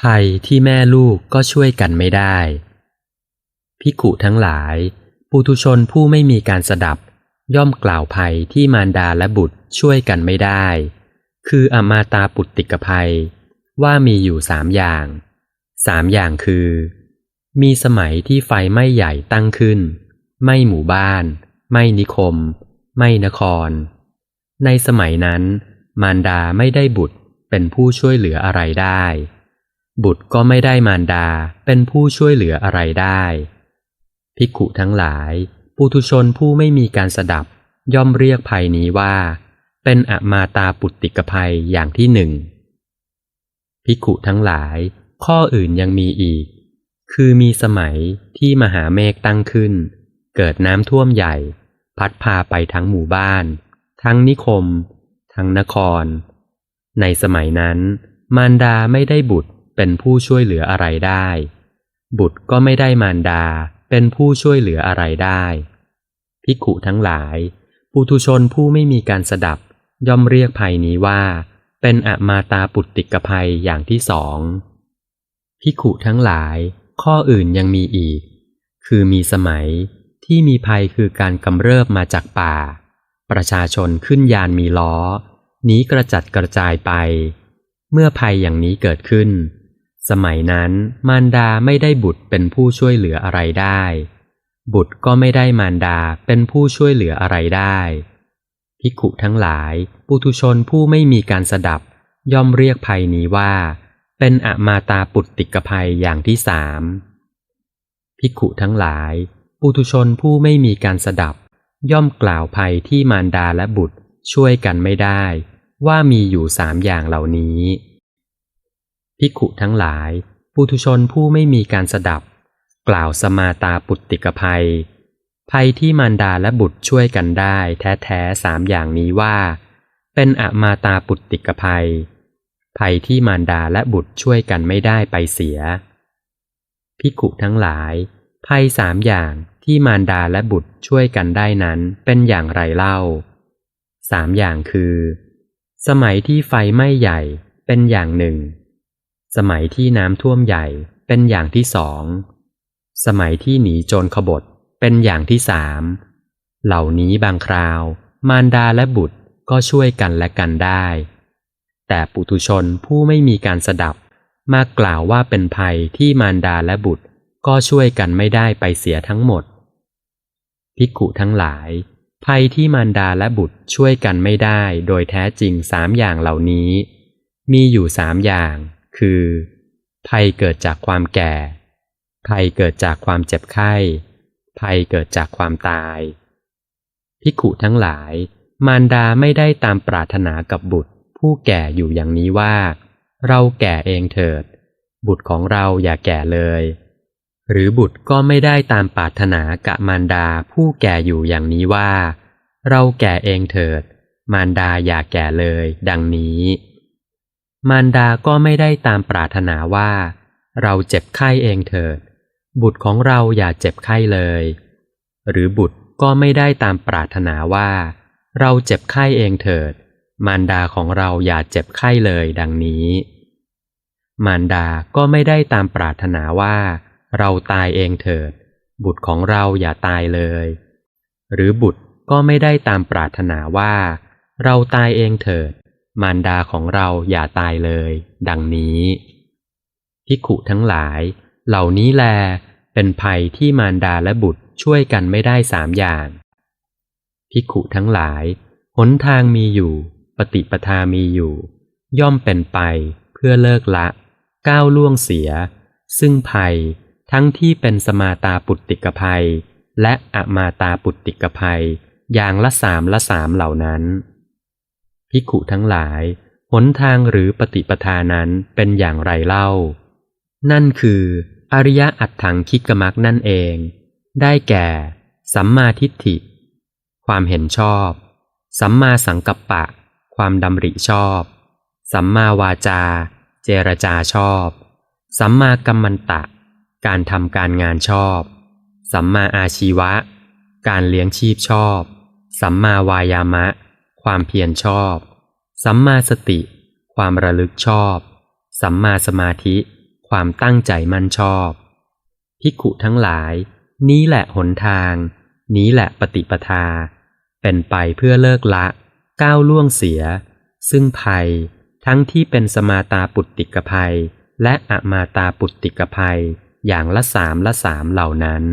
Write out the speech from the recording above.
ภัยที่แม่ลูกก็ช่วยกันไม่ได้ พิกขุทั้งหลาย ปุถุชนผู้ไม่มีการสดับ ย่อมกล่าวภัยที่มารดาและบุตรช่วยกันไม่ได้ คืออมาตาปุตติกภัย ว่ามีอยู่สามอย่าง สามอย่างคือ มีสมัยที่ไฟไม้ใหญ่ตั้งขึ้น ไม่หมู่บ้าน ไม่นิคม ไม่นคร ในสมัยนั้น มารดาไม่ได้บุตรเป็นผู้ช่วยเหลืออะไรได้ บุตรก็ไม่ได้มารดาเป็นผู้ช่วยเหลืออะไรได้ ภิกขุทั้งหลาย ปุถุชนผู้ไม่มีการสดับย่อมเรียกภัยนี้ว่า เป็นอมาตาปุตติกภัยอย่างที่หนึ่งภิกขุทั้งหลาย ข้ออื่นยังมีอีก คือมีสมัยที่มหาเมฆตั้งขึ้น เกิดน้ำท่วมใหญ่ พัดพาไปทั้งหมู่บ้าน ทั้งนิคม ทั้งนคร ในสมัยนั้น มารดาไม่ได้บุตร เป็นผู้ช่วยเหลืออะไรได้ บุตรก็ไม่ได้มารดา เป็นผู้ช่วยเหลืออะไรได้ ภิกขุทั้งหลาย ปุถุชนผู้ไม่มีการสดับ ย่อมเรียกภัยนี้ว่า เป็นอมาตาปุตติกภัยอย่างที่สอง ภิกขุทั้งหลาย ข้ออื่นยังมีอีก คือมีสมัยที่มีภัยคือการกำเริบมาจากป่า ประชาชนขึ้นยานมีล้อหนีกระจัดกระจายไป เมื่อภัยอย่างนี้เกิดขึ้น สมัยนั้นมารดาไม่ได้บุตรเป็นผู้ช่วยเหลืออะไรได้ บุตรก็ไม่ได้มารดาเป็นผู้ช่วยเหลืออะไรได้ภิกขุทั้งหลายปุถุชนผู้ไม่มีการสดับ ย่อมเรียกภัยนี้ว่า เป็นอมาตาปุตติกภัยอย่างที่สามภิกขุทั้งหลาย ปุถุชนผู้ไม่มีการสดับ ย่อมกล่าวภัยที่มารดาและบุตรช่วยกันไม่ได้ ว่ามีอยู่สามอย่างเหล่านี้ ภิกขุทั้งหลาย ปุถุชนผู้ไม่มีการสดับ กล่าวสมาตาปุตติกภัย ภัยที่มารดาและบุตรช่วยกันได้แท้ๆสามอย่างนี้ว่า เป็นอมาตาปุตติกภัย ภัยที่มารดาและบุตรช่วยกันไม่ได้ไปเสีย ภิกขุทั้งหลาย ภัยสามอย่างที่มารดาและบุตรช่วยกันได้นั้นเป็นอย่างไรเล่าสามอย่างคือ สมัยที่ไฟไหม้ใหญ่เป็นอย่างหนึ่ง สมัยที่น้ำท่วมใหญ่เป็นอย่างที่สอง สมัยที่หนีโจรขบฏเป็นอย่างที่สาม เหล่านี้บางคราว มารดาและบุตรก็ช่วยกันและกันได้ แต่ปุถุชนผู้ไม่มีการสดับมากล่าวว่าเป็นภัยที่มารดาและบุตรก็ช่วยกันไม่ได้ไปเสียทั้งหมดภิกุทั้งหลาย ภัยที่มารดาและบุตรช่วยกันไม่ได้โดยแท้จริงสามอย่างเหล่านี้ มีอยู่สามอย่าง คือ ภัยเกิดจากความแก่ ภัยเกิดจากความเจ็บไข้ ภัยเกิดจากความตายภิกขุทั้งหลาย มารดาไม่ได้ตามปรารถนากับบุตร ผู้แก่อยู่อย่างนี้ว่า เราแก่เองเถิด บุตรของเราอย่าแก่เลย หรือบุตรก็ไม่ได้ตามปรารถนากับมารดาผู้แก่อยู่อย่างนี้ว่า เราแก่เองเถิด มารดาอย่าแก่เลย ดังนี้ มารดาก็ไม่ได้ตามปรารถนาว่า เราเจ็บไข้เองเถิด บุตรของเราอย่าเจ็บไข้เลย หรือบุตรก็ไม่ได้ตามปรารถนาว่า เราเจ็บไข้เองเถิด มารดาของเราอย่าเจ็บไข้เลยดังนี้ มารดาก็ไม่ได้ตามปรารถนาว่า เราตายเองเถิด บุตรของเราอย่าตายเลย หรือบุตรก็ไม่ได้ตามปรารถนาว่า เราตายเองเถิด มารดาของเราอย่าตายเลย ดังนี้ภิขุทั้งหลาย เหล่านี้แล เป็นภัยที่มารดาและบุตรช่วยกันไม่ได้สามอย่างภิขุทั้งหลาย หนทางมีอยู่ ปฏิปทามีอยู่ ย่อมเป็นไปเพื่อเลิกละ ก้าวล่วงเสีย ซึ่งภัยทั้งที่เป็นสมาตาปุตติกภัย และอมาตาปุตติกภัย อย่างละสามละสามเหล่านั้น ภิกขุทั้งหลาย หนทางหรือปฏิปทานั้นเป็นอย่างไรเล่า นั่นคือ อริยอัตถังคิกมักนั่นเอง ได้แก่ สัมมาทิฏฐิ ความเห็นชอบ สัมมาสังกัปปะ ความดำริชอบ สัมมาวาจา เจรจาชอบ สัมมากัมมันตะ การทำการงานชอบ สัมมาอาชีวะ การเลี้ยงชีพชอบ สัมมาวายามะ ความเพียรชอบ สัมมาสติ ความระลึกชอบ สัมมาสมาธิ ความตั้งใจมั่นชอบภิกขุทั้งหลาย นี้แหละหนทาง นี้แหละปฏิปทา เป็นไปเพื่อเลิกละ ก้าวล่วงเสีย ซึ่งภัย ทั้งที่เป็นสมาตาปุตติกภัย และอมาตาปุตติกภัย อย่างละสามละสามเหล่านั้น